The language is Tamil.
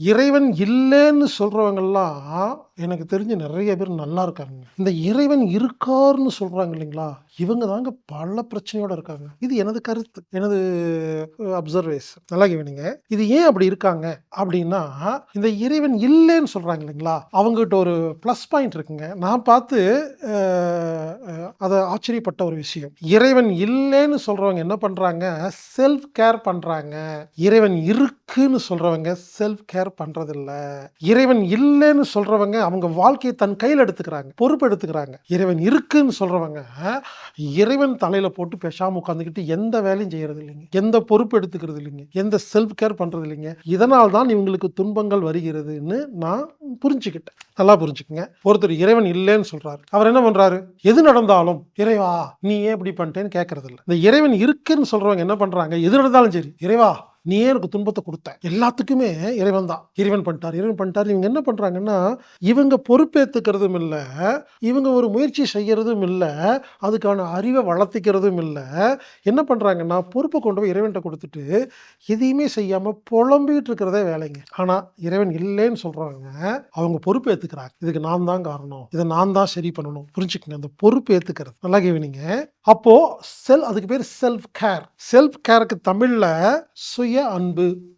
இறைவன் இல்லைன்னு சொல்கிறவங்கெல்லாம் எனக்கு தெரிஞ்சு நிறைய பேர் நல்லா இருக்காங்க. இந்த இறைவன் இருக்காருன்னு சொல்கிறாங்க இல்லைங்களா? இவங்க தாங்க பல பிரச்சனையோடு இருக்காங்க. இது எனது கருத்து எனது அப்சர்வேஷன் நல்லா கவனிங்க இது ஏன் அப்படி இருக்காங்க? அப்படின்னா இந்த இறைவன் இல்லைன்னு சொல்கிறாங்க இல்லைங்களா? அவங்ககிட்ட ஒரு ப்ளஸ் பாயிண்ட் இருக்குங்க. நான் பார்த்து அதை ஆச்சரியப்பட்ட ஒரு விஷயம். இறைவன் இல்லைன்னு சொல்கிறவங்க என்ன பண்ணுறாங்க செல்ஃப் கேர் பண்ணுறாங்க இறைவன் இருக்குன்னு சொல்கிறவங்க செல்ஃப் கேர் பண்ணுறதில்ல இறைவன் இல்லைன்னு சொல்கிறவங்க அவங்க வாழ்க்கையை தன் கையில் எடுத்துக்கிறாங்க பொறுப்பு எடுத்துக்கிறாங்க. இறைவன் இருக்குன்னு சொல்கிறவங்க இறைவன் தலையில் போட்டு பேசாம உட்காந்துக்கிட்டு எந்த வேலையும் செய்கிறது இல்லைங்க. எந்த பொறுப்பு எடுத்துக்கிறது இல்லைங்க. எந்த செல்ஃப் கேர் பண்ணுறது இல்லைங்க. இதனால் தான் இவங்களுக்கு துன்பங்கள் வருகிறதுன்னு நான் புரிஞ்சுக்கிட்டேன். நல்லா புரிஞ்சுக்கங்க. ஒருத்தர் இறைவன் இல்லைன்னு சொல்கிறாரு அவர் என்ன பண்ணுறாரு எது நடந்தாலும் இறைவா நீ ஏன் இப்படி பண்ணிட்டேன்னு கேட்கறதில்ல இந்த இறைவன் இருக்குன்னு சொல்கிறவங்க என்ன பண்ணுறாங்க எது நடந்தாலும் சரி இறைவா நீ ஏன் எனக்கு துன்பத்தை கொடுத்த எல்லாத்துக்குமே இறைவன் தான். இறைவன் பண்ணிட்டார் இறைவன் பண்ணிட்டார். இவங்க என்ன பண்ணுறாங்கன்னா இவங்க பொறுப்பேற்றுக்கிறதும் இல்லை இவங்க ஒரு முயற்சி செய்கிறதும் இல்லை அதுக்கான அறிவை வளர்த்திக்கிறதும் இல்லை. என்ன பண்ணுறாங்கன்னா பொறுப்பை கொண்டு போய் இறைவன்கிட்ட கொடுத்துட்டு எதையுமே செய்யாமல் புலம்பிகிட்டு இருக்கிறதே வேலைங்க. ஆனால் இறைவன் இல்லைன்னு சொல்கிறாங்க அவங்க பொறுப்பு ஏற்றுக்கிறாங்க இதுக்கு நான் தான் காரணம். இதை நான் தான் சரி பண்ணணும். புரிஞ்சுக்கங்க அந்த பொறுப்பு ஏற்றுக்கிறது நல்லா கேவனிங்க அப்போது செல் அதுக்கு பேர் செல்ஃப் கேர் செல்ஃப் கேருக்கு தமிழில் சுய அன்பு.